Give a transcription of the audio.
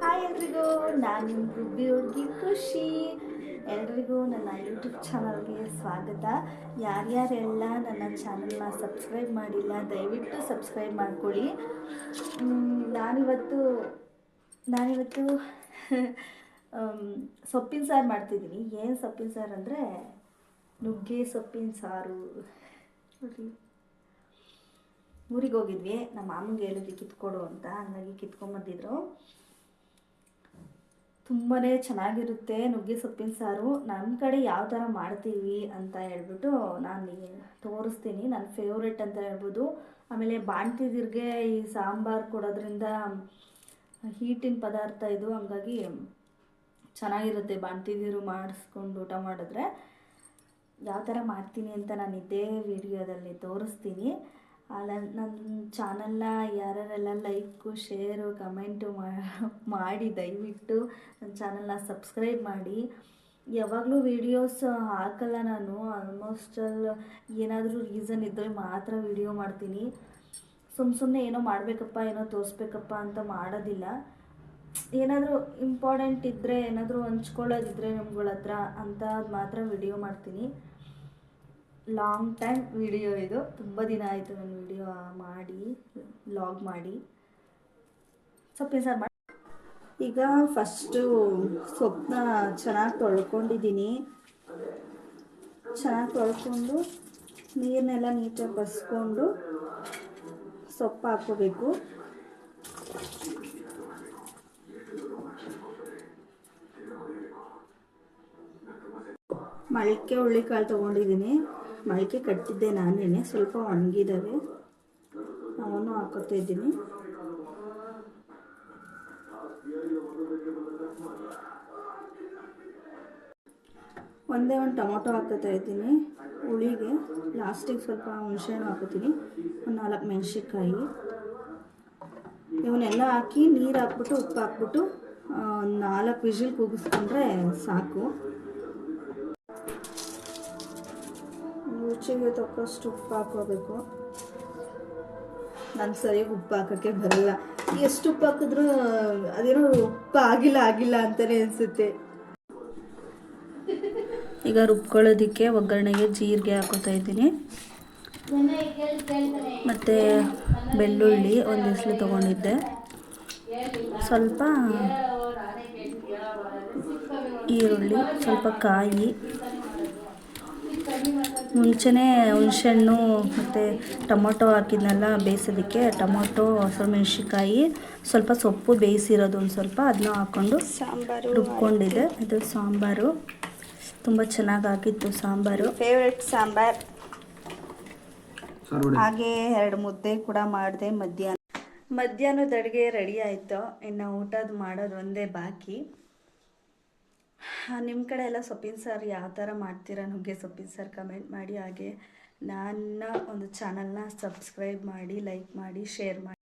Hi ಎಲ್ರಿಗೂ ನಾನು ನಿಮ್ಮ ರುಬ್ಬಿ ಹುಡುಗಿ ಖುಷಿ. ಎಲ್ರಿಗೂ ನನ್ನ ಯೂಟ್ಯೂಬ್ ಚಾನಲ್ಗೆ ಸ್ವಾಗತ. ಯಾರ್ಯಾರೆಲ್ಲ ನನ್ನ ಚಾನಲ್ನ ಸಬ್ಸ್ಕ್ರೈಬ್ ಮಾಡಿಲ್ಲ ದಯವಿಟ್ಟು ಸಬ್ಸ್ಕ್ರೈಬ್ ಮಾಡ್ಕೊಳ್ಳಿ. ನಾನಿವತ್ತು ನಾನಿವತ್ತು ಸೊಪ್ಪಿನ ಸಾರು ಮಾಡ್ತಿದ್ದೀನಿ. ಏನು ಸೊಪ್ಪಿನ ಸಾರು ಅಂದರೆ? ನುಗ್ಗೆ ಸೊಪ್ಪಿನ ಸಾರು. ನೋಡಿ. ಊರಿಗೆ ಹೋಗಿದ್ವಿ. ನಮ್ಮ ಮಾಮಂಗೆ ಹೇಳಿದ್ವಿ ಕಿತ್ಕೊಡು ಅಂತ ಹಂಗಾಗಿ ಕಿತ್ಕೊಂಬಂದಿದ್ರು ತುಂಬಾ ಚೆನ್ನಾಗಿರುತ್ತೆ ನುಗ್ಗೆ ಸೊಪ್ಪಿನ ಸಾರು. ನಮ್ಮ ಕಡೆ ಯಾವ ಥರ ಮಾಡ್ತೀವಿ ಅಂತ ಹೇಳ್ಬಿಟ್ಟು ನಾನು ತೋರಿಸ್ತೀನಿ. ನನ್ನ ಫೇವ್ರೆಟ್ ಅಂತ ಹೇಳ್ಬೋದು. ಆಮೇಲೆ ಬಾಣ್ತಿದಿರ್ಗೆ ಈ ಸಾಂಬಾರು ಕೊಡೋದ್ರಿಂದ ಹೀಟಿನ ಪದಾರ್ಥ ಇದು, ಹಂಗಾಗಿ ಚೆನ್ನಾಗಿರುತ್ತೆ ಬಾಣ್ತಿದಿರು ಮಾಡಿಸ್ಕೊಂಡು ಊಟ ಮಾಡಿದ್ರೆ. ಯಾವ ಥರ ಮಾಡ್ತೀನಿ ಅಂತ ನಾನು ಇದೇ ವಿಡಿಯೋದಲ್ಲಿ ತೋರಿಸ್ತೀನಿ. ನನ್ನ ಚಾನಲ್ನ ಯಾರ್ಯಾರೆಲ್ಲ ಲೈಕು, ಶೇರು, ಕಮೆಂಟು ಮಾಡಿ, ದಯವಿಟ್ಟು ನನ್ನ ಚಾನಲ್ನ ಸಬ್ಸ್ಕ್ರೈಬ್ ಮಾಡಿ. ಯಾವಾಗಲೂ ವೀಡಿಯೋಸ್ ಹಾಕಲ್ಲ ನಾನು, ಆಲ್ಮೋಸ್ಟ್ ಏನಾದರೂ ರೀಸನ್ ಇದ್ದರೆ ಮಾತ್ರ ವಿಡಿಯೋ ಮಾಡ್ತೀನಿ. ಸುಮ್ಮ ಸುಮ್ಮನೆ ಏನೋ ಮಾಡಬೇಕಪ್ಪ, ಏನೋ ತೋರಿಸ್ಬೇಕಪ್ಪ ಅಂತ ಮಾಡೋದಿಲ್ಲ. ಏನಾದರೂ ಇಂಪಾರ್ಟೆಂಟ್ ಇದ್ದರೆ ಏನಾದರೂ ಹಂಚ್ಕೊಳ್ಳೋದಿದ್ರೆ ನಿಮ್ಗಳ ಹತ್ರ ಅಂತ ಮಾತ್ರ ವಿಡಿಯೋ ಮಾಡ್ತೀನಿ. ಲಾಂಗ್ ಟೈಮ್ ವಿಡಿಯೋ ಇದು. ತುಂಬ ದಿನ ಆಯಿತು ನಾನು ವಿಡಿಯೋ ಮಾಡಿ ಲಾಗ್ ಮಾಡಿ. ಸೊಪ್ಪಿನ ಸಾರು ಮಾಡಿ ಈಗ ಫಸ್ಟು ಸೊಪ್ಪನ್ನ ಚೆನ್ನಾಗಿ ತೊಳ್ಕೊಂಡಿದ್ದೀನಿ. ಚೆನ್ನಾಗಿ ತೊಳ್ಕೊಂಡು ನೀರನ್ನೆಲ್ಲ ನೀಟಾಗಿ ಬಸ್ಕೊಂಡು ಸೊಪ್ಪು ಹಾಕ್ಕೋಬೇಕು. ಮೊಳಕೆ ಹುಳ್ಳಿಕಾಳು ತೊಗೊಂಡಿದ್ದೀನಿ. ಮೊಳಕೆ ಕಟ್ಟಿದ್ದೆ ನಾನೇನೆ, ಸ್ವಲ್ಪ ಒಣಗಿದ್ದಾವೆ ಅವನು ಹಾಕೋತಾ ಇದ್ದೀನಿ. ಒಂದೇ ಒಂದು ಟೊಮೊಟೊ ಹಾಕೋತಾ ಇದ್ದೀನಿ. ಹುಳಿಗೆ ಲಾಸ್ಟಿಗೆ ಸ್ವಲ್ಪ ಹುಣಸೆಹಣ್ಣು ಹಾಕೋತೀನಿ. ಒಂದು ನಾಲ್ಕು ಮೆಣಸಿನ್ಕಾಯಿ. ಇವನ್ನೆಲ್ಲ ಹಾಕಿ ನೀರು ಹಾಕ್ಬಿಟ್ಟು, ಉಪ್ಪು ಹಾಕ್ಬಿಟ್ಟು ನಾಲ್ಕು ವಿಜಿಲ್ ಕೂಗಿಸ್ಕೊಂಡ್ರೆ ಸಾಕು. ರುಚಿಗೆ ತಕ್ಕಷ್ಟು ಉಪ್ಪು ಹಾಕೋಬೇಕು ನಾನು ಸರಿಯಾಗಿ ಉಪ್ಪು ಹಾಕೋಕ್ಕೆ ಬರಲ್ಲ. ಎಷ್ಟು ಉಪ್ಪು ಹಾಕಿದ್ರೂ ಅದೇನೋ ಉಪ್ಪು ಆಗಿಲ್ಲ ಆಗಿಲ್ಲ ಅಂತಲೇ ಅನಿಸುತ್ತೆ. ಈಗ ರುಬ್ಕೊಳ್ಳೋದಕ್ಕೆ ಒಗ್ಗರಣೆಗೆ ಜೀರಿಗೆ ಹಾಕೋತಾ ಇದ್ದೀನಿ. ಮತ್ತು ಬೆಳ್ಳುಳ್ಳಿ ಒಂದು ಇಸ್ಲು ತೊಗೊಂಡಿದ್ದೆ. ಸ್ವಲ್ಪ ಈರುಳ್ಳಿ, ಸ್ವಲ್ಪ ಕಾಯಿ ಮುಂಚೆನೇ ಹುಣಸೆಹಣ್ಣು ಮತ್ತು ಟೊಮೊಟೊ ಹಾಕಿದ್ನೆಲ್ಲ ಬೇಯಿಸೋದಕ್ಕೆ ಟೊಮೊಟೊ ಹಸಿಮೆಣ್ಸಿಕಾಯಿ ಸ್ವಲ್ಪ ಸೊಪ್ಪು ಬೇಯಿಸಿರೋದು ಒಂದು ಸ್ವಲ್ಪ ಅದನ್ನ ಹಾಕ್ಕೊಂಡು ಸಾಂಬಾರು ರುಬ್ಕೊಂಡಿದೆ ಇದು ಸಾಂಬಾರು. ತುಂಬ ಚೆನ್ನಾಗಿ ಆಗಿತ್ತು ಸಾಂಬಾರು. ಫೇವ್ರೆಟ್ ಸಾಂಬಾರ್? ಹಾಗೆ ಎರಡು ಮುದ್ದೆ ಕೂಡ ಮಾಡಿದೆ ಮಧ್ಯಾಹ್ನ. ಮಧ್ಯಾಹ್ನದ ಅಡುಗೆ ರೆಡಿ ಆಯಿತು. ಇನ್ನು ಊಟದ ಮಾಡೋದು ಒಂದೇ ಬಾಕಿ. ನಿಮ್ಮ ಕಡೆ ಎಲ್ಲ ಸೊಪ್ಪಿನ ಸಾರು ಯಾವ ಥರ ಮಾಡ್ತೀರಾ? ನುಗ್ಗೆ ಸೊಪ್ಪಿನ ಸಾರು ಕಮೆಂಟ್ ಮಾಡಿ ಹಾಗೆ. ನನ್ನ ಒಂದು ಚಾನಲ್ನ ಸಬ್ಸ್ಕ್ರೈಬ್ ಮಾಡಿ ಲೈಕ್ ಮಾಡಿ ಶೇರ್ ಮಾಡಿ.